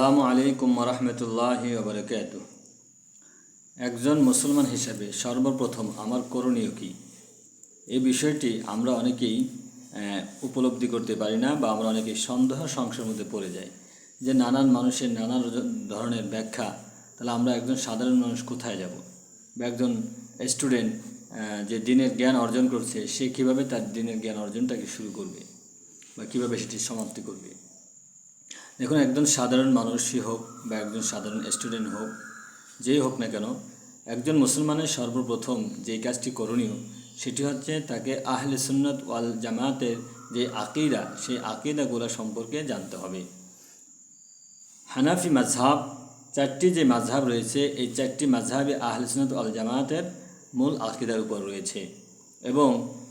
আসসালামু আলাইকুম রহমতুল্লাহ বরকাত একজন মুসলমান হিসাবে সর্বপ্রথম আমার করণীয় কি? এই বিষয়টি আমরা অনেকেই উপলব্ধি করতে পারি না বা আমরা অনেকেই সন্দেহ সংশয়ের মধ্যে পড়ে যাই যে নানান মানুষের নানান ধরনের ব্যাখ্যা, তাহলে আমরা একজন সাধারণ মানুষ কোথায় যাব? বা একজন স্টুডেন্ট যে দিনের জ্ঞান অর্জন করছে, সে কীভাবে তার দিনের জ্ঞান অর্জনটাকে শুরু করবে? বা কীভাবে সেটি সমাপ্তি করবে? দেখুন, একজন সাধারণ মানুষই হোক বা একজন সাধারণ স্টুডেন্ট হোক, যেই হোক না কেন, একজন মুসলমানের সর্বপ্রথম যে কাজটি করণীয়, সেটি হচ্ছে তাকে আহলে সুন্নত ওয়াল জামাতের যে আকিদা, সেই আকিদাগুলো সম্পর্কে জানতে হবে। হানাফি মাঝহাব চারটি যে মাঝহাব রয়েছে, এই চারটি মাঝহাবে আহলে সুন্নত ওয়াল জামাতের মূল আকিদার উপর রয়েছে। এবং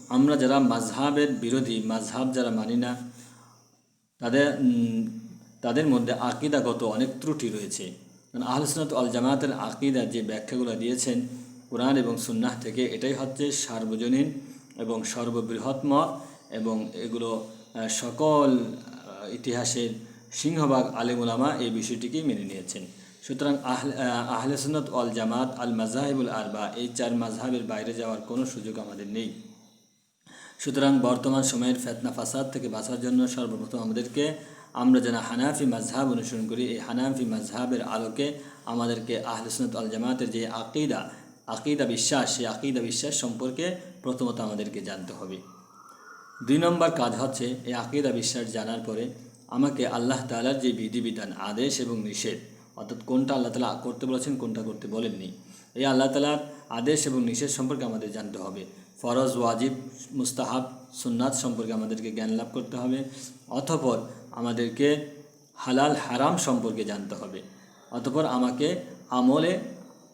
আমরা যারা মাঝহাবের বিরোধী মাঝহাব যারা মানি না, তাদের তাদের মধ্যে আকিদাগত অনেক ত্রুটি রয়েছে। কারণ আহলসনত আল জামাতের আকিদার যে ব্যাখ্যাগুলো দিয়েছেন কোরআন এবং সুন্নাহ থেকে এটাই হচ্ছে সার্বজনীন এবং সর্ববৃহৎ মত এবং এগুলো সকল ইতিহাসের সিংহভাগ আলেমুলামা এই বিষয়টিকেই মেনে নিয়েছেন। সুতরাং আহলে আহ, আহলে সুন্নত আল জামাত আল মাজাহিবুল আরবা এই চার মাঝহাবের বাইরে যাওয়ার কোনো সুযোগ আমাদের নেই। সুতরাং বর্তমান সময়ের ফেতনা ফাসাদ থেকে বাঁচার জন্য সর্বপ্রথম আমাদেরকে, আমরা যেন হানাফি মাঝহাব অনুসরণ করি, এই হানাফি মাঝহাবের আলোকে আমাদেরকে আহলসনত আল জামাতের যে আকিদা আকিদা বিশ্বাস, সেই আকিদা বিশ্বাস সম্পর্কে প্রথমত আমাদেরকে জানতে হবে। দুই নম্বর কাজ হচ্ছে, এই আকিদা বিশ্বাস জানার পরে আমাকে আল্লাহ তালার যে বিধিবিধান, আদেশ এবং নিষেধ, অর্থাৎ কোনটা আল্লাহ তালা করতে বলেছেন, কোনটা করতে বলেননি, এই আল্লাহ তালার আদেশ এবং নিষেধ সম্পর্কে আমাদের জানতে হবে। ফরজ, ওয়াজিব, মুস্তাহাব, সুন্নাত সম্পর্কে আমাদেরকে জ্ঞান লাভ করতে হবে। অথপর আমাদেরকে হালাল, হারাম সম্পর্কে জানতে হবে। অতপর আমাকে আমলে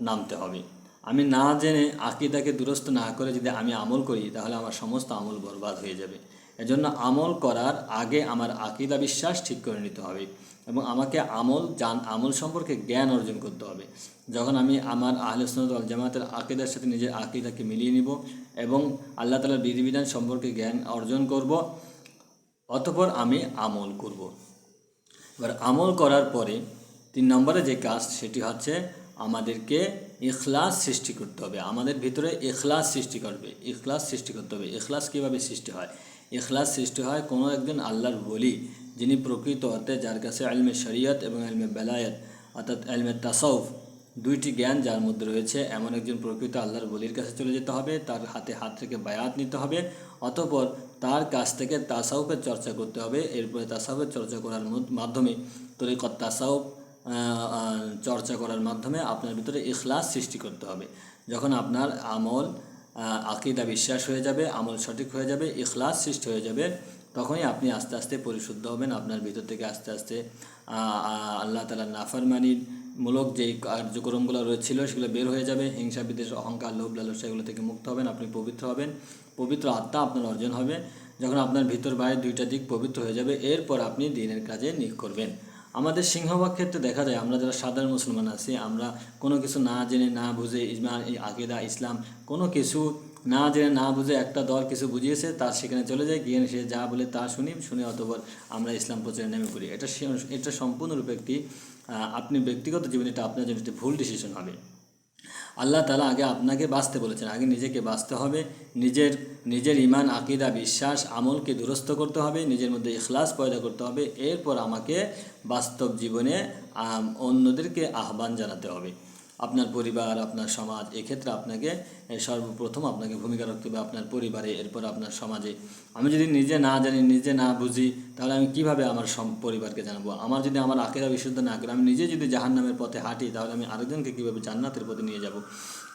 নামতে হবে। আমি না জেনে আকিদাকে দুরস্ত না করে যদি আমি আমল করি, তাহলে আমার সমস্ত আমল বরবাদ হয়ে যাবে। এজন্য আমল করার আগে আমার আকিদা বিশ্বাস ঠিক করে নিতে হবে এবং আমাকে আমল, জান, আমল সম্পর্কে জ্ঞান অর্জন করতে হবে। যখন আমি আমার আহলে সুন্নাত ওয়াল জামাতের আকিদার সাথে নিজের আকিদাকে মিলিয়ে নিব এবং আল্লাহ তালার বিধিবিধান সম্পর্কে জ্ঞান অর্জন করব, অতঃপর আমি আমল করব। এবার আমল করার পরে তিন নম্বরে যে কাজ, সেটি হচ্ছে আমাদেরকে ইখলাস সৃষ্টি করতে হবে। আমাদের ভিতরে ইখলাস সৃষ্টি করবে, ইখলাস সৃষ্টি করতে হবে। ইখলাস কীভাবে সৃষ্টি হয়? ইখলাস সৃষ্টি হয় কোনো একজন আল্লাহর বলি, যিনি প্রকৃত অর্থে যার কাছে আলমে শরিয়ত এবং আলমে বেলায়ত, অর্থাৎ আলমে তাসাউফ, দুইটি জ্ঞান যার মধ্যে রয়েছে, এমন একজন প্রকৃত আল্লাহর বলির কাছে চলে যেতে হবে, তার হাতে হাত থেকে বায়াত নিতে হবে, অতপর তার কাছ থেকে তাসাউফের চর্চা করতে হবে, এরপরে তাসাউফের চর্চা করার মাধ্যমে তরিকত তাসাউফ চর্চা করার মাধ্যমে আপনার ভিতরে ইখলাস সৃষ্টি করতে হবে। যখন আপনার আমল আকিদা বিশ্বাস হয়ে যাবে, আমল সঠিক হয়ে যাবে, ইখলাস সৃষ্টি হয়ে যাবে, তখনই আপনি আস্তে আস্তে পরিশুদ্ধ হবেন, আপনার ভিতর থেকে আস্তে আস্তে আল্লাহ তালার নাফরমানির মূলক যেই কার্যক্রমগুলো রয়েছিল সেগুলো বের হয়ে যাবে, হিংসা, বিদ্বেষ, অহংকার, লোভ, লালসা এগুলো থেকে মুক্ত হবেন, আপনি পবিত্র হবেন, পবিত্র আত্মা আপনার অর্জন হবে, যখন আপনার ভিতর বাইরে দুইটা দিক পবিত্র হয়ে যাবে, এরপর আপনি দিনের কাজে নিয়োগ করবেন। আমাদের সিংহভাগ ক্ষেত্রে দেখা যায় আমরা যারা সাধারণ মুসলমান আছি, আমরা কোনো কিছু না জেনে, না বুঝে এই আকিদা, ইসলাম কোনো কিছু না জেনে, না বুঝে একটা দল কিছু বুঝিয়েছে তার সেখানে চলে যায়, গিয়ে সে যা বলে তা শুনি, শুনে অতপর আমরা ইসলাম প্রচারে নেমে পড়ি। এটা এটা সম্পূর্ণরূপে একটি আপনি ব্যক্তিগত জীবনে এটা আপনার জন্য একটি ভুল ডিসিশন হবে। আল্লাহ তালা আগে আপনাকে বাঁচতে বলেছেন। আগে নিজেকে বাঁচতে হবে, নিজের নিজের ইমান আকিদা, বিশ্বাস, আমলকে দুরস্ত করতে হবে, নিজের মধ্যে ইখলাস পয়দা করতে হবে। এরপর আমাকে বাস্তব জীবনে অন্যদেরকে আহ্বান জানাতে হবে। আপনার পরিবার, আপনার সমাজ, এক্ষেত্রে আপনাকে সর্বপ্রথম আপনাকে ভূমিকা রাখতে হবে আপনার পরিবারে, এরপর আপনার সমাজে। আমি যদি নিজে না জানি, নিজে না বুঝি, তাহলে আমি কীভাবে আমার পরিবারকে জানাব? আমার যদি আমার আকেরা বিশুদ্ধ না করে, আমি নিজে যদি জাহান্নামের পথে হাঁটি, তাহলে আমি আরেকজনকে কীভাবে জান্নাতের পথে নিয়ে যাব?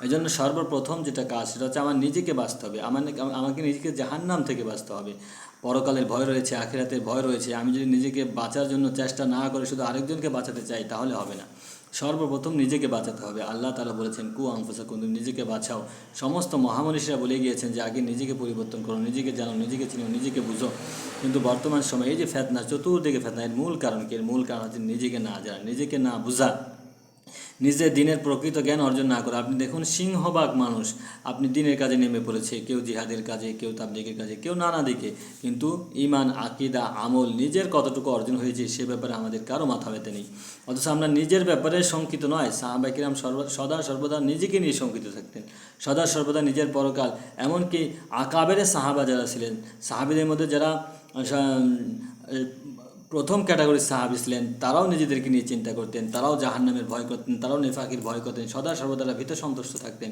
এই জন্য সর্বপ্রথম যেটা কাজ, সেটা হচ্ছে আমার নিজেকে বাঁচতে হবে। আমার, আমাকে নিজেকে জাহান্নাম থেকে বাঁচতে হবে। পরকালের ভয় রয়েছে, আখেরাতের ভয় রয়েছে। আমি যদি নিজেকে বাঁচার জন্য চেষ্টা না করে, শুধু আরেকজনকে বাঁচাতে চাই, তাহলে হবে না। সর্বপ্রথম নিজেকে বাঁচাতে হবে। আল্লাহ তালা বলেছেন, কু আংফুসা কিন্তু নিজেকে বাঁচাও। সমস্ত মহামনীষীরা বলে গিয়েছেন যে, আগে নিজেকে পরিবর্তন করো, নিজেকে জানো, নিজেকে চিনো, নিজেকে বুঝো। কিন্তু বর্তমান সময়ে এই যে ফেতনা, চতুর্দিকে ফেতনা, এর মূল কারণ কি? এর মূল কারণ হচ্ছে নিজেকে না জানা, নিজেকে না বোঝা। নিজে দিনের প্রকৃত জ্ঞান অর্জন না করে। আপনি দেখুন সিংহবাগ মানুষ আপনি দিনের কাজে নেমে পড়েছে। কেউ জিহাদের কাজে, কেউ তাবলিগের কাজে, কেউ নানা দিকে। কিন্তু ইমান আকিদা, আমল নিজের কতটুকু অর্জন হয়েছে সে ব্যাপারে আমাদের কারও মাথা ব্যথা নেই। অথচ আমরা নিজের ব্যাপারে শঙ্কিত নয়। সাহাবাকিরাম সদা সর্বদা নিজেকে নিয়ে শঙ্কিত থাকতেন। সদা সর্বদা নিজের পরকাল। এমনকি আকাবের সাহাবা যারা ছিলেন, সাহাবিদের মধ্যে যারা প্রথম ক্যাটাগরির সাহাবি ছিলেন, তারাও নিজেদেরকে নিয়ে চিন্তা করতেন, তারাও জাহান্নামের ভয় করতেন, তারাও নেফাকির ভয় করতেন, সদা সর্বদা ভীত সন্তুষ্ট থাকতেন।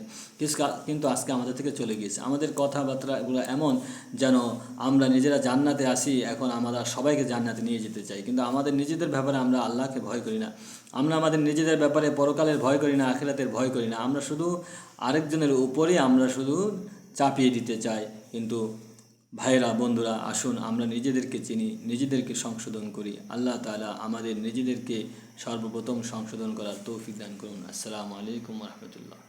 কিন্তু আজকে আমাদের থেকে চলে গিয়েছে। আমাদের কথাবার্তাগুলো এমন যেন আমরা নিজেরা জান্নাতে আসি, এখন আমরা সবাইকে জান্নাতে নিয়ে যেতে চাই। কিন্তু আমাদের নিজেদের ব্যাপারে আমরা আল্লাহকে ভয় করি না। আমরা আমাদের নিজেদের ব্যাপারে পরকালের ভয় করি না, আখিরাতের ভয় করি না। আমরা শুধু আরেকজনের উপরেই আমরা শুধু চাপিয়ে দিতে চাই। কিন্তু ভাইরা বন্ধুরা, আসুন আমরা নিজেদেরকে চিনি, নিজেদেরকে সংশোধন করি। আল্লাহ তালা আমাদের নিজেদেরকে সর্বপ্রথম সংশোধন করার তৌফিক দান করুন। আসসালামু আলাইকুম রহমতুল্লাহ।